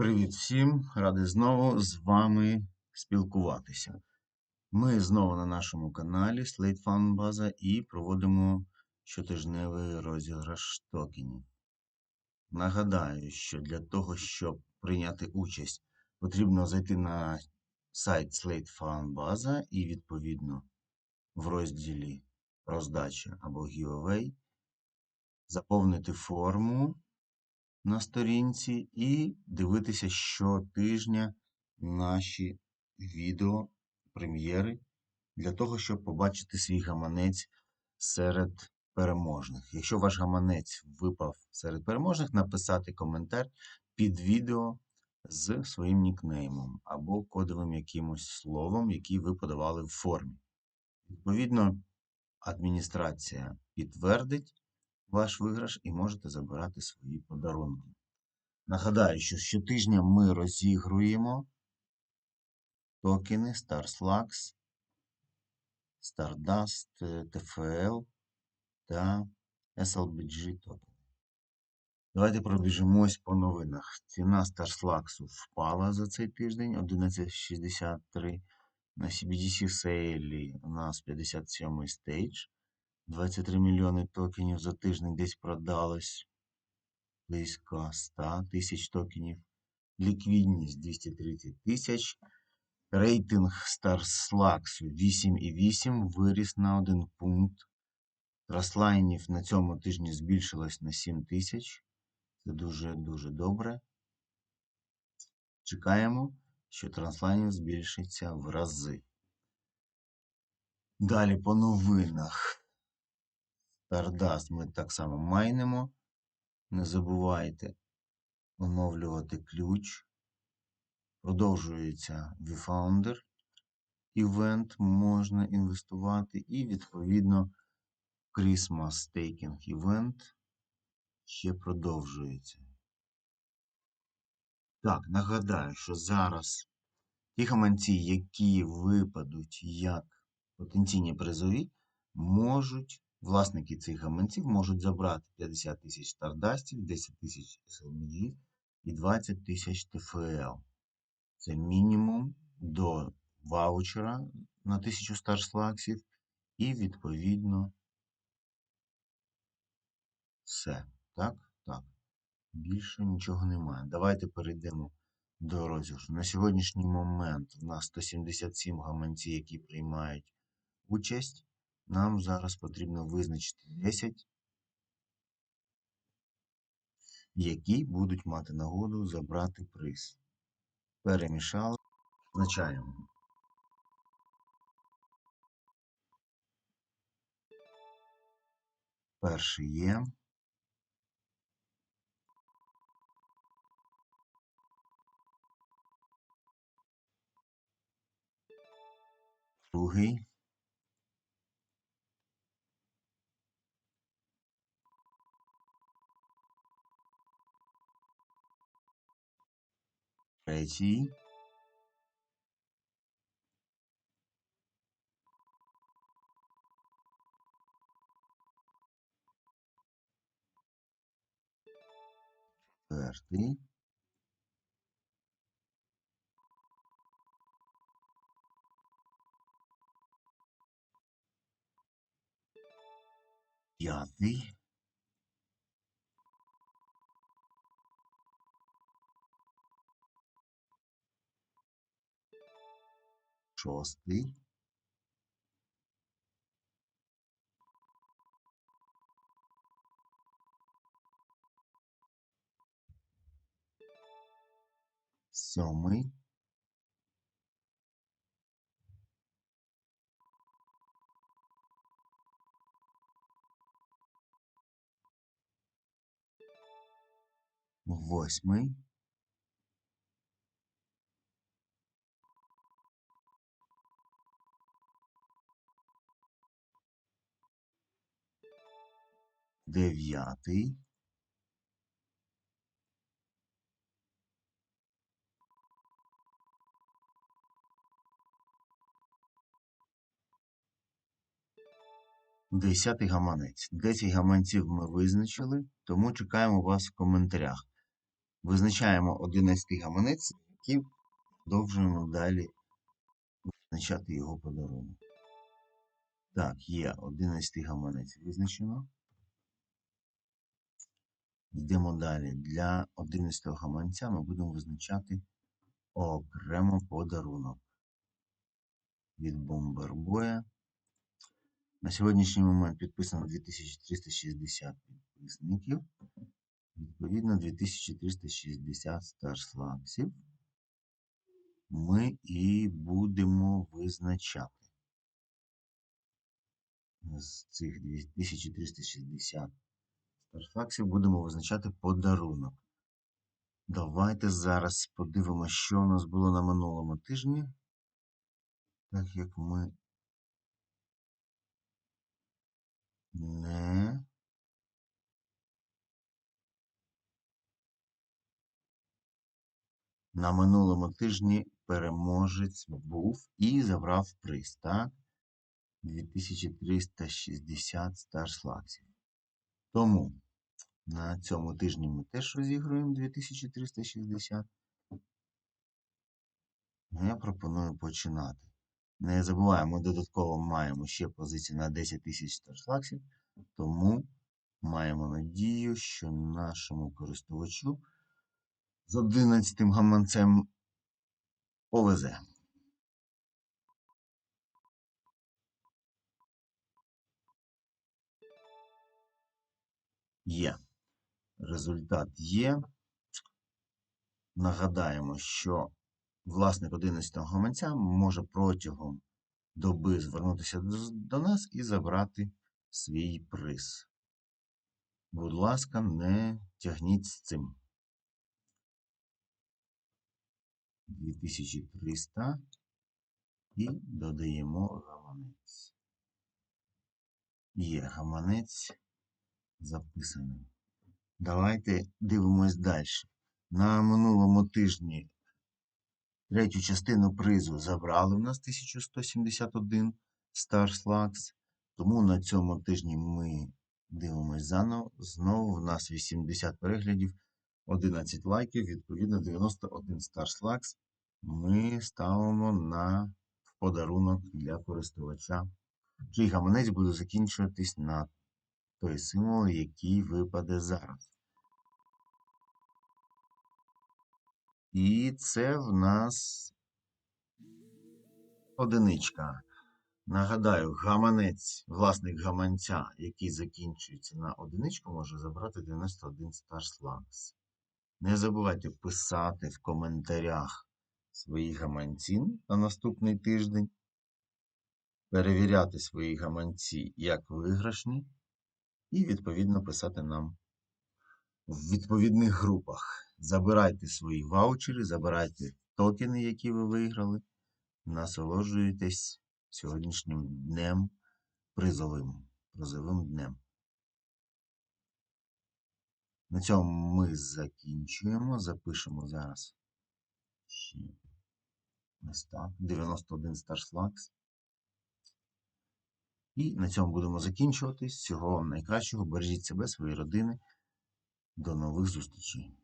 Привіт всім! Радий знову з вами спілкуватися. Ми знову на нашому каналі Slate Fund Bаза і проводимо щотижневий розіграш токенів. Нагадаю, що для того, щоб прийняти участь, потрібно зайти на сайт Slate Fund Bаза і відповідно в розділі роздача або giveaway заповнити форму на сторінці і дивитися щотижня наші відео прем'єри для того, щоб побачити свій гаманець серед переможних. Якщо ваш гаманець випав серед переможних, написати коментар під відео з своїм нікнеймом або кодовим якимось словом, який ви подавали в формі. Відповідно, адміністрація підтвердить ваш виграш і можете забирати свої подарунки. Нагадаю, що щотижня ми розігруємо токени StarSlux, Stardust, TFL та SLBG токени. Давайте пробіжимось по новинах. Ціна StarSlux впала за цей тиждень 11,63. На CBDC сейлі у нас 57 стейдж. 23 мільйони токенів за тиждень десь продалось близько 100 тисяч токенів. Ліквідність 230 тисяч. Рейтинг StarSlux 8,8 виріс на 1 пункт. Траслайнів на цьому тижні збільшилось на 7 тисяч. Це дуже-дуже добре. Чекаємо, що транслайнів збільшиться в рази. Далі по новинах. Stardust ми так само майнимо. Не забувайте оновлювати ключ. Продовжується VFounder івент, можна інвестувати, і, відповідно, Christmas Staking Event ще продовжується. Так, нагадаю, що зараз ті гаманці, які випадуть як потенційні призові, можуть Власники цих гаманців можуть забрати 50 тисяч стардастів, 10 тисяч SLBG і 20 тисяч ТФЛ. Це мінімум до ваучера на 1000 старслаксів і, відповідно, все. Так? Так. Більше нічого немає. Давайте перейдемо до розіграшу. На сьогоднішній момент у нас 177 гаманців, які приймають участь. Нам зараз потрібно визначити 10, які будуть мати нагоду забрати приз. Перемішали, визначаємо. Перший є. Другий. Reggie. Thirty. Yadi. Шостий. Сьомий. Восьмий. Дев'ятий. Десятий гаманець. Десять гаманців ми визначили, тому чекаємо вас в коментарях. Визначаємо 11 гаманець, і продовжуємо далі визначати його подарунок. Так, є 11 гаманець визначено. Йдемо далі. Для 11 гаманця ми будемо визначати окремо подарунок від Бомбербоя. На сьогоднішній момент підписано 2360 підписників. Відповідно, 2360 старслаксів ми і будемо визначати. З цих 2360 старслаксів будемо визначати подарунок. Давайте зараз подивимося, що у нас було на минулому тижні. Так як ми не на минулому тижні переможець був і забрав приз, так? 2360 старслаксів. Тому на цьому тижні ми теж розігруємо 2360. Ну, Я пропоную починати. Не забуваємо, додатково маємо ще позиції на 10 тисяч старшлаксів, тому маємо надію, що нашому користувачу з 11 гаманцем повезе. Є. Результат є. Нагадаємо, що власник 11 гаманця може протягом доби звернутися до- нас і забрати свій приз. Будь ласка, не тягніть з цим. 2300 і додаємо гаманець. Є гаманець записаний. Давайте дивимось далі. На минулому тижні третю частину призу забрали в нас 1171 Starslax. Тому на цьому тижні ми дивимось заново. Знову в нас 80 переглядів, 11 лайків, відповідно 91 Starslax. Ми ставимо на подарунок для користувача. Чий гаманець буде закінчуватись на той символ, який випаде зараз. І це в нас одиничка. Нагадаю, гаманець, власник гаманця, який закінчується на одиничку, може забрати 91 Starslags. Не забувайте писати в коментарях свої гаманці на наступний тиждень, перевіряти свої гаманці як виграшні, і відповідно писати нам в відповідних групах. Забирайте свої ваучери, забирайте токени, які ви виграли. Насолоджуйтесь сьогоднішнім днем призовим, призовим днем. На цьому ми закінчуємо. Запишемо зараз ще ось так. 91 Starslags. І на цьому будемо закінчувати. Всього вам найкращого. Бережіть себе, свої родини. До нових зустрічей.